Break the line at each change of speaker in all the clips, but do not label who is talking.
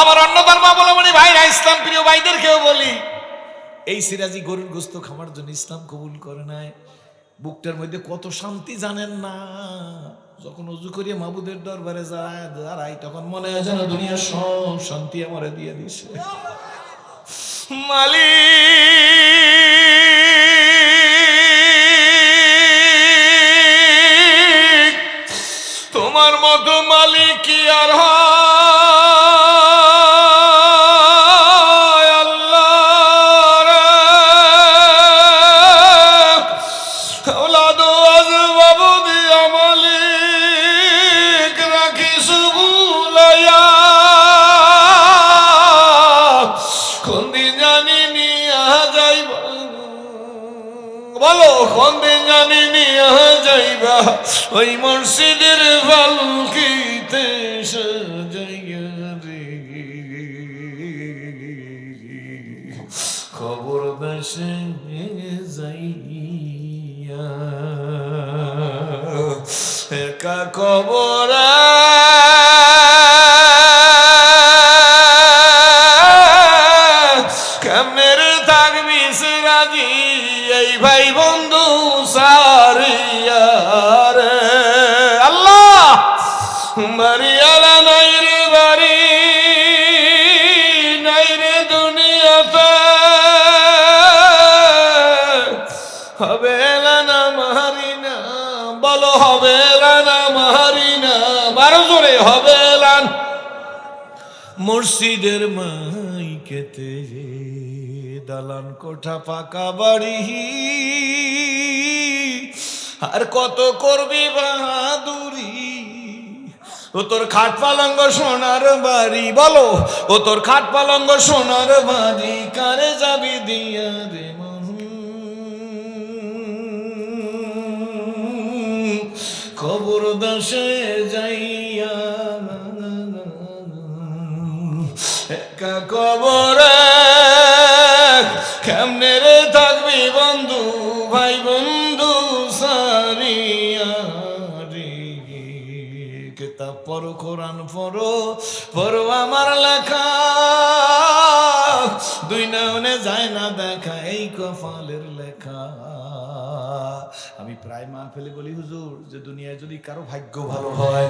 আমার অন্য ধর্মাবলম্বী ভাইরা ইসলাম প্রিয় ভাইদেরকেও বলি, এই সিরাজি গরুর গোস্ত খাওয়ার জন্য ইসলাম কবুল করে নাই। বুকটার মধ্যে কত শান্তি জানেন না। যখন উজু করিয়ে মাবুদের দরবারে যায় দাঁড়াই তখন মনে হয় যেন দুনিয়ার সব শান্তি আমারে দিয়ে দিছে। মালিক, তোমার মতো মালিক কি আর হয়? কোন জানি নিয়া যাইবা। বলো কোন দিন জানি নিয়া যাইবা। ওই মসজিদের পালকিতে সাজাইয়া রে। খবর দেশে যাইয়া। একা খবর হবে বারো জোরে হবে মসজিদের মাইকেতে দালান কোঠা, পাকা বাড়ি। আর কত করবি বাহাদুরি? ও তোর খাট পালঙ্গ সোনার বাড়ি, বলো। ও তোর খাট পালঙ্গ সোনার বাড়ি, কারে যাবি দিয়া রে মন দশে যাইয়া একা কবরে কেমনে রে থাকবি বন্ধু, ভাই বন্ধু সারিয়া কেতাব পড়ো, কোরআন পড়ো পড়ো আমার লেখা। দুই নয়নে যায় না দেখা, এই কপালের লেখা। আমি প্রায় মা ফেলে বলি, হুজুর, যে দুনিয়ায় যদি কারও ভাগ্য ভালো হয়,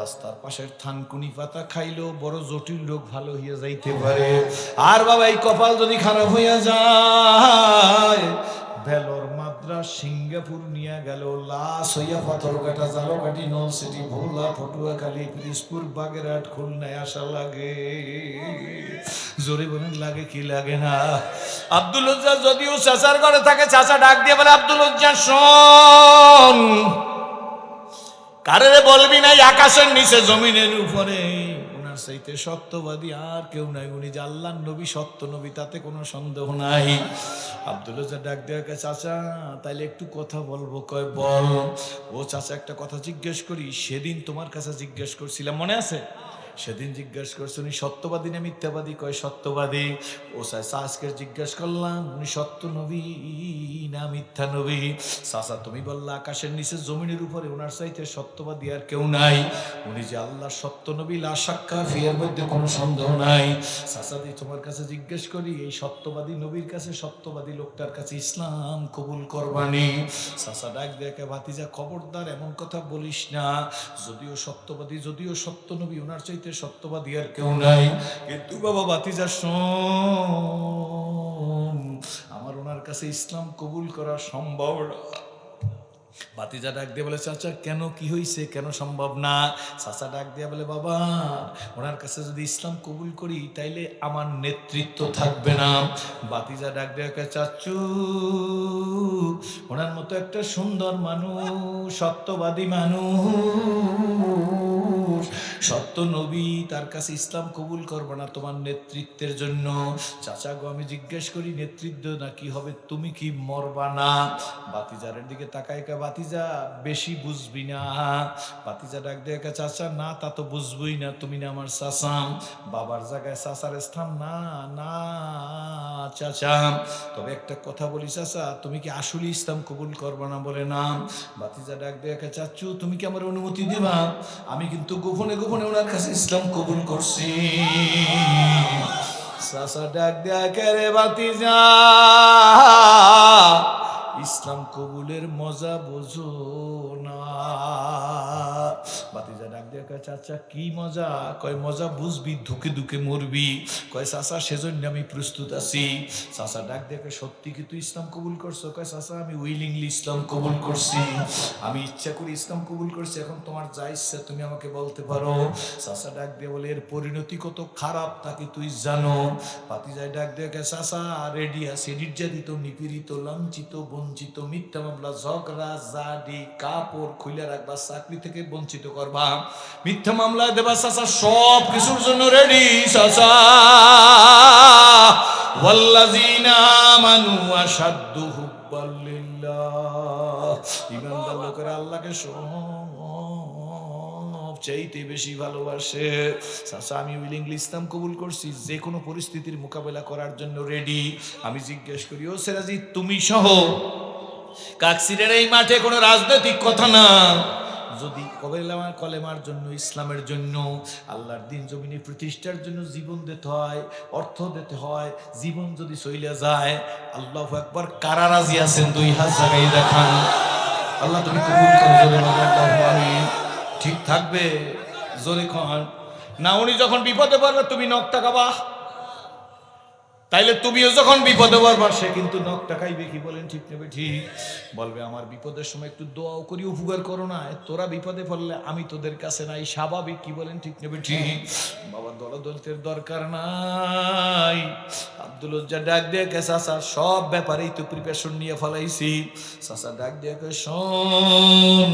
রাস্তার পাশের থানকুনি পাতা খাইলেও বড় জটিল রোগ ভালো হইয়া যাইতে পারে। আর বাবা, এই কপাল যদি খারাপ হইয়া যায় ভেলোর মাদ্রাস সিঙ্গাপুর নিয়ে গেল। লাশ হইয়া পাথরঘাটা জালকাটি নলসিটি, ভোলা, পটুয়াখালী পিরিসপুর বাগেরহাট, খুলনায় আসা লাগে। জোরে বলেন, লাগে কি লাগে না? আব্দুল উজ্জা যদিও চাচার ঘরে থাকে, চাচা ডাক দিয়ে বলে, আব্দুল উজ্জা শোন। কারে বলবি নাই আকাশের নিচে, জমিনের উপরে। চাইতে সত্যবাদী আর কেউ নাই। উনি যে আল্লাহ নবী, সত্য নবী, তাতে কোনো সন্দেহ নাই। আব্দুল ডাক দেওয়া চাচা, তাইলে একটু কথা বলব। কয়, বল। ও চাচা একটা কথা জিজ্ঞেস করি, সেদিন তোমার কাছে জিজ্ঞেস করছিলাম। মনে আছে? সেদিন জিজ্ঞেস করছে, উনি সত্যবাদী না মিথ্যাবাদী? কয়, সত্যবাদী। ও চাচা আজকে জিজ্ঞেস করলাম, উনি সত্য নবী না মিথ্যা নবী? চাচা তুমি বললা, আকাশের নিচে জমিনের উপরে ওনার চাইতে সত্যবাদী আর কেউ নাই। উনি যে আল্লাহ সত্য নবী, লা সাক্ষা ফিয়ার মধ্যে কোনো সন্দেহ নাই। চাচা দি তোমার কাছে জিজ্ঞেস করি, এই সত্যবাদী নবীর কাছে সত্যবাদী লোকটার কাছে ইসলাম কবুল করবানি? চাচা ডাক দেখে ভাতিজা, খবরদার, এমন কথা বলিস না। যদিও সত্যবাদী, যদিও সত্য নবী ওনার চাইতে সত্যবাদী আর কেউ নাই। কিন্তু বাবা ভাতিজা, শোন, আমার ওনার কাছে ইসলাম কবুল করা সম্ভব না। বাতিজা ডাক দিয়ে বলে, চাচা, কেন কি হয়েছে কেন সম্ভব না? চাচা ডাক দিয়ে বলে, বাবা, ওনার কাছে যদি ইসলাম কবুল করি, তাইলে আমার নেতৃত্ব থাকবে না। বাতিজা ডাক দিয়ে চাচু, ওনার মতো একটা সুন্দর মানুষ, সত্যবাদী মানুষ, সত্য নবী, তার কাছে ইসলাম কবুল করবে না তোমার নেতৃত্বের জন্য। চাচা গো, আমি জিজ্ঞেস করি, নেতৃত্ব না কি হবে? তুমি কি মরবা না? বাতিজারের দিকে তাকায় কা বাতিজা বেশি বুঝবি না। বাতিজা ডাক দিয়ে কা, চাচা, না, তা তো বুঝবই না। তুমি না আমার চাচা। বাবার জায়গায় চাচার স্থান না না, চাচা। তবে একটা কথা বলি, চাচা, তুমি কি আসলে ইসলাম কবুল করবে না বলে না? বাতিজা ডাক দিয়ে কা, চাচু, তুমি কি আমার অনুমতি দিবা? আমি কিন্তু গোপনে গোপনে ওনার কাছে ইসলাম কবুল করছি। চাচা ডাক দেয়া কেরে বাতি যা ইসলাম কবুলের মজা বোঝো না। বাতিজা ডাক দিয়ে কয়, চাচা, কি মজা? কয়, মজা বুঝবি, ধুকে ধুকে মরবি। কয়, চাচা, সেজন্য আমি প্রস্তুত আছি। চাচা ডাক দিয়ে কয়, সত্যি কি তুই ইসলাম কবুল করছ? কয়, চাচা, আমি উইলিংলি ইসলাম কবুল করছি। আমি ইচ্ছা করে ইসলাম কবুল করছি, এখন তোমার যা ইচ্ছা তুমি আমাকে বলতে পারো। চাচা ডাক দিয়ে বলে, এর পরিণতি কত খারাপ তাকে তুই জানো? বাতিজায় ডাক দিয়ে কয়, চাচা রেডি আছে। নির্যাতিত, নিপীড়িত, লাঞ্ছিত, বঞ্চিত, মিথ্যা মামলা, ঝগড়া, জাডি, কাপড় খুলে রাখবা, চাকরি থেকে বঞ্চিত। করবা। মিথ্যা মামলা দেবা চাচা, সব কিছুর জন্য রেডি আল্লাহকে চাইতে বেশি ভালোবাসে। চাচা, আমি উইলিংলি ইসলাম কবুল করছি, যে কোনো পরিস্থিতির মোকাবেলা করার জন্য রেডি আমি জিজ্ঞেস করি, ও সেরাজি তুমি সহ? কাকসিরের এই মাঠে কোনো রাজনৈতিক কথা না। যদি কবেলামার কলেমার জন্য, ইসলামের জন্য, আল্লাহর দিন জমিনে প্রতিষ্ঠার জন্য জীবন দিতে হয়, অর্থ দিতে হয়, জীবন যদি চইলে যায়, আল্লাহ একবার কারা রাজি আছেন দুই হাত জায়গায় দেখান? আল্লাহ তুমি। ঠিক থাকবে, জোরে খান না, উনি যখন বিপদে পড়বে, তুমি নখ টাকাবা তাইলে তুমিও যখন বিপদে পড়বা, সে কিন্তু নখ টাকাইবে কি বলেন, ঠিক নেবে ঠিক। বলবে, আমার বিপদের সময় একটু দোয়াও করি, উপকার করো না। তোরা বিপদে পড়লে আমি তোদের কাছে নাই, স্বাভাবিক কি বলেন, ঠিক নেবে ঠিক। বাবা দলদলতের দরকার নাই। আব্দুল উজ্জা ডাক দিয়ে কে, চাচা, সব ব্যাপারেই তো প্রিপারেশন নিয়ে ফেলাইছি। চাচা ডাক দিয়ে কে, শোন,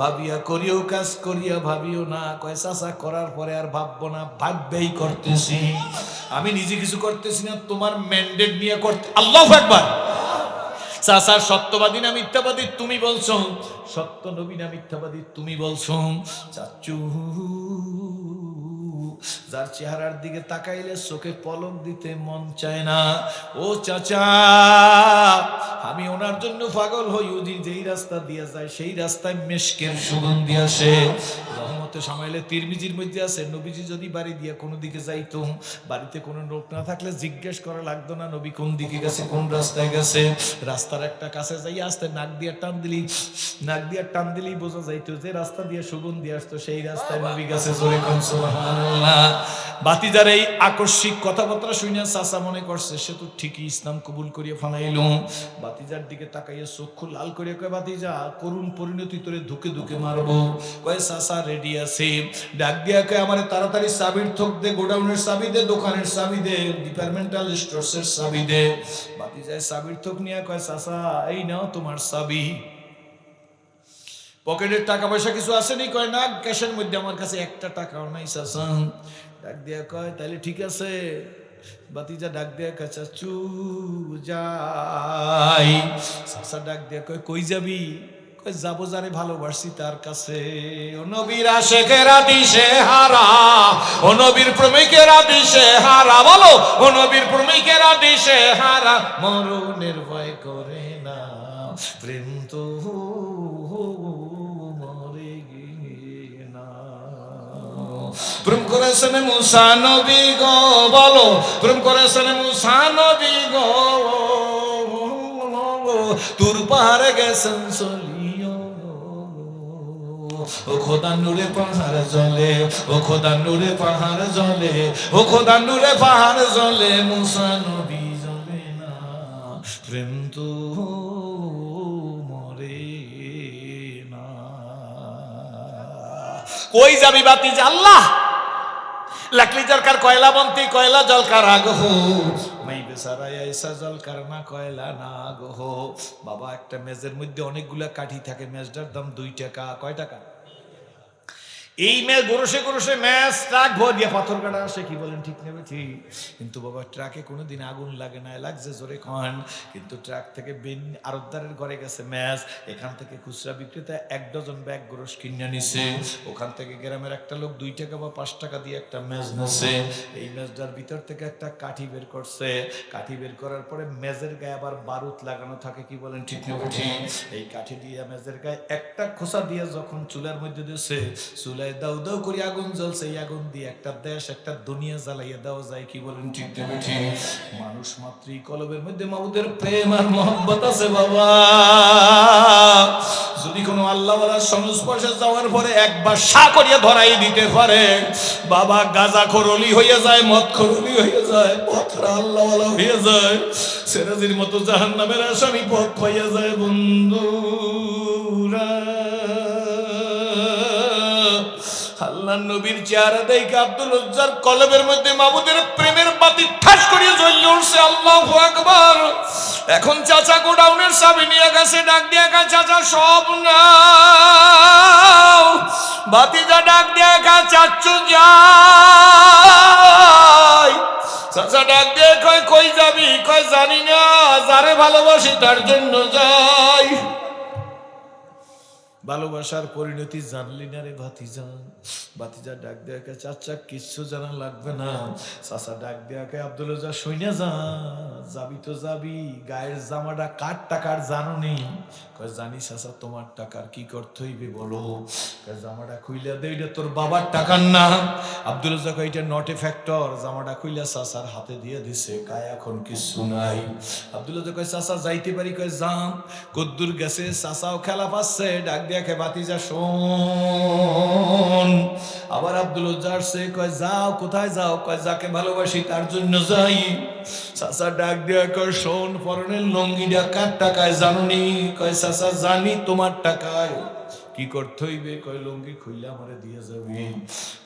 ভাবিয়া করিও কাজ, করিয়া ভাবিও না। কয়, চাচা, করার পরে আর ভাববো না ভাববেই করতেছি। আমি নিজে কিছু করতেছি না তোমার ম্যান্ডেট নিয়ে করতে আল্লাহ একবার চাচার সত্যবাদী না মিথ্যাবাদী তুমি বলছো? সত্য নবী না মিথ্যাবাদী তুমি বলছো? চাচু। যার চেহারার দিকে তাকাইলে চোখে পলক দিতে মন চায় না। ও চাচা, আমি ওনার জন্য পাগল হই। উজি যেই রাস্তা দিয়ে যায়, সেই রাস্তায় মেশকের সুগন্ধি আসে। রহমতে তিরমিজির মধ্যে আছে। নবীজি যদি বাড়ি দিয়ে কোনো দিকে যাইতো, বাড়িতে কোনো লোক না থাকলে জিজ্ঞেস করা লাগতো না, নবী, কোন দিকে গেছে, কোন রাস্তায় গেছে? রাস্তার একটা কাছে যাই আসতে, নাক দিয়ে টান দিলি, নাক দিয়ে টান দিলেই বোঝা যাইতো যে রাস্তা দিয়ে সুগন্ধি আসতো। সেই রাস্তায় নবী গেছে জোরে কোন বাতিজার এই আকস্মিক কথাবার্তা শুনে চাচা মনে করছে, সে তো ঠিকই ইসলাম কবুল করিয়া ফানাইল বাতিজার দিকে তাকাইয়া চক্ষু লাল করিয়া কয়, বাতিজা, করুণ পরিণতি তোরে ধুকে ধুকে মারবো। কয়, চাচা রেডি আছে। ডাক দিয়া কয়, আমার তাড়াতাড়ি চাবির থোক দে, গোডাউনের চাবি দে, দোকানের চাবি দে, ডিপার্টমেন্টাল স্টোরসের চাবি দে। বাতিজায় চাবির থোক নিয়ে কয়, চাচা, এই নাও তোমার চাবি। পকেটের টাকা পয়সা কিছু আসেনি? কয়, না, ক্যাশের মধ্যে আমার কাছে একটা টাকাও নাই সাসান ডাক দিয়া কয় তাহলে ঠিক আছে। বাতিজা ডাক দিয়া কাছা চু যাই। সাসা ডাক দিয়া কয়, কই যাবি? কয়, যাব যারে ভালোবাসি তার কাছে। ও নবীর আশেকেরা দিশে হারা, ও নবীর প্রেমিকেরা দিশে হারা, বলো, ও নবীর প্রেমিকেরা দিশে হারা, মরণের ভয় করে না। প্রেম তো প্রেম করেছেন মুসা নবী গো, বলো। প্রেম করেছেন মুসা নবী গো, তুর পাহাড়ে গেছেন ও খোদা নূরে পাহাড় জলে, ও খোদা নূরে পাহাড় জলে, ও খোদা নূরে পাহাড় জলে, মুসা নবী জলে না। প্রেম তো কই যাবি বাতি যে আল্লাহ? লাকলি জলকার কয়লা বন্তি, কয়লা জলকার আগহ মাই বেসারা এসা জলকার না, কয়লা না আগহ বাবা, একটা মেজের মধ্যে অনেকগুলা কাঠি থাকে, মেজটার দাম দুই টাকা। কয় টাকা? এই মেজ গরসে গরসে ম্যাচ ট্রাক ভর দিয়ে পাথর কাটা আসে কি বলেন, ঠিক নেবে ঠিক কিন্তু বাবা, ট্রাকে কোনোদিন আগুন লাগে না, লাগছে জোরে খান কিন্তু ট্রাক থেকে বেন আরতদারের ঘরে গেছে ম্যাচ। এখান থেকে খুচরা বিক্রেতা এক ডজন ব্যাগ গোরস কিনে নিছে। ওখান থেকে গ্রামের একটা লোক দুই টাকা বা পাঁচ টাকা দিয়ে একটা ম্যাচ নেছে। এই ম্যাচটার ভিতর থেকে একটা কাঠি বের করছে। কাঠি বের করার পরে মেজের গায়ে আবার বারুদ লাগানো থাকে, কি বলেন, ঠিক নেবে ঠিক এই কাঠি দিয়ে মেজের গায়ে একটা খোসা দিয়ে যখন চুলার মধ্যে দিয়েছে চুলা চুলায় দাও দাও করে আগুন জ্বলছে, এই আগুন দিয়ে একটা দেশ, একটা দুনিয়া জ্বালাইয়া দেওয়া যায়। কি বলেন, ঠিক না বেঠিক? মানুষ মাত্রই কলবের মধ্যে মাবুদের প্রেম আর মহব্বত আছে, বাবা। যদি কোনো আল্লাহওয়ালার সংস্পর্শে যাওয়ার পরে একবার সা করিয়া ধরাই দিতে পারে, বাবা গাজা খরলি হয়ে যায়, মদ খরলি হয়ে যায়, পথরা আল্লাহওয়ালা হয়ে যায়, সেরাজির মতো জাহান নামের আসামি পথ পাইয়া যায়, বন্ধুরা। আল্লাহ নবীর চেহারা দেখে আব্দুল উজ্জার কলবের মধ্যে মাবুদের প্রেমের বাতি ঠাস করিয়ে জ্বললে উঠছে আল্লাহ আকবার। এখন চাচা গোডাউনের চাবি নিয়ে গেছে, ডাক দিয়ে গা চাচা, সব নাও। বাতিজা ডাক দিয়ে গা চাচ্ছু যাই। চাচা ডাক দিয়ে কয়, কই যাবি? কয়, জানি না, যারে ভালোবাসি তার জন্য যাই। ভালোবাসার পরিণতি জানলি না রে ভাতিজা? ভাতিজা ডাক দেয়াকে, চাচা, কিচ্ছু জানা লাগবে না। চাচা ডাক দেয়াকে, আব্দুল যা শুনে যা। যাবি তো যাবি। গায়ের জামাটা কার টাকার জানো নি কয়, জানি চাচা, তোমার টাকার কি করতে হইবে বলো। জামাটা খুইলা দে, এটা তোর বাবার টাকার না। আব্দুল রাজাক এটা নট এ ফ্যাক্টর জামাটা খুইলা চাচার হাতে দিয়ে দিছে কায় এখন কিচ্ছু নাই। আব্দুল কয়, চাচা, যাইতে পারি? কয় যাম কদ্দুর গেছে, চাচাও খেলা পাচ্ছে। ডাক দিয়া খে বাতিজা শোন। আবার আব্দুল সে কয়, যাও, কোথায় যাও? কয়, যাকে ভালোবাসি তার জন্য যাই। চাচা ডাক দিয়া কয়, শোন পরনের লঙ্গিটা কার টাকায় জানুনি? কয় সাসা জানি তোমার টাকায়। কি করতে হইবে? কয়, লঙ্গি খুললে আমারে দিয়ে যাবি।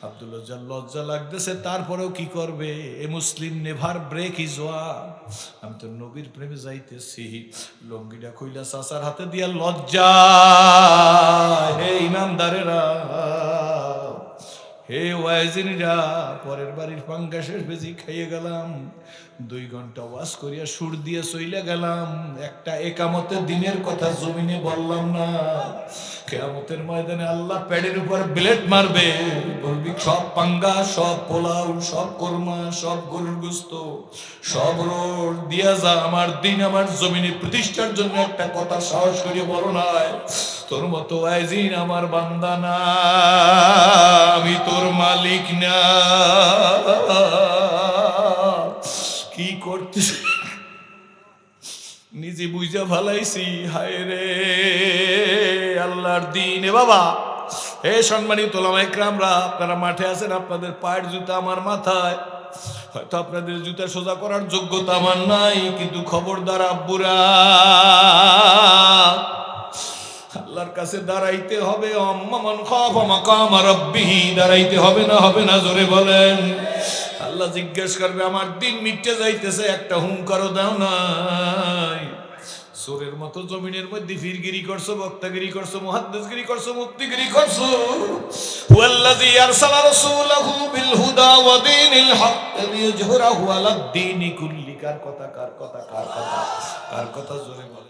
আব্দুল লজ্জা লাগতেছে, তারপরেও কি করবে? A Muslim never break is ওয়া আমি তো নবীর প্রেমে যাইতেছি। লুঙ্গিটা খুইলা চাচার হাতে দিয়া লজ্জা। হে ইমানদারেরা। হে ওয়াইজিনরা পরের বাড়ির পাঙ্গাসের বেজি খাইয়ে গেলাম। দুই ঘণ্টা ওয়াশ করিয়া সুর দিয়ে চইলে গেলাম। একটা একামতে দিনের কথা জমিনে বললাম না। কেয়ামতের ময়দানে আল্লাহ প্যাডের উপর ব্লেড মারবে। বলবি, সব পাঙ্গা, সব পোলাও, সব কোরমা, সব গরুর গুস্ত, সব রোড দিয়া যা। আমার দিন আমার জমিনে প্রতিষ্ঠার জন্য একটা কথা সাহস করিয়ে বলো নাই। তোর মতো আইজিন আমার বান্দা না, আমি তোর মালিক না। কি করতেছি? নিজে বুঝা ভালাইছি, হায় রে, আল্লাহর দিন। এ বাবা হে সম্মানিত ওলামা একরামরা, আপনারা মাঠে আছেন, আপনাদের পায়ের জুতা আমার মাথায়। হয়তো আপনাদের জুতা সোজা করার যোগ্যতা আমার নাই, কিন্তু খবরদার আব্বুরা আল্লাহর কাছে দাঁড়াইতে হবে। অম্মান খাফা মাকাম রাব্বিহি। দাঁড়াইতে হবে না হবে না, জোরে বলেন। আল্লাহ জিজ্ঞেস করবে, আমার দিন মিটতে যাইতেছে, একটা হুঙ্কারও দাও নাই। সোরের মতো জমিনের মধ্যে ফিরগিরি করছ, বক্তাগিরি করছ, মুহাদ্দিসগিরি করছ মুক্তিগিরি করছ। হুয়াল্লাযী আরসালা রাসূলাহু বিল হুদা ওয়া দীনিল হক লিইয়ুযহিরাহু আলাদ দীনি কুল্লি। কার কথা কার কথা কার কথা? কার কথা, জোরে বলে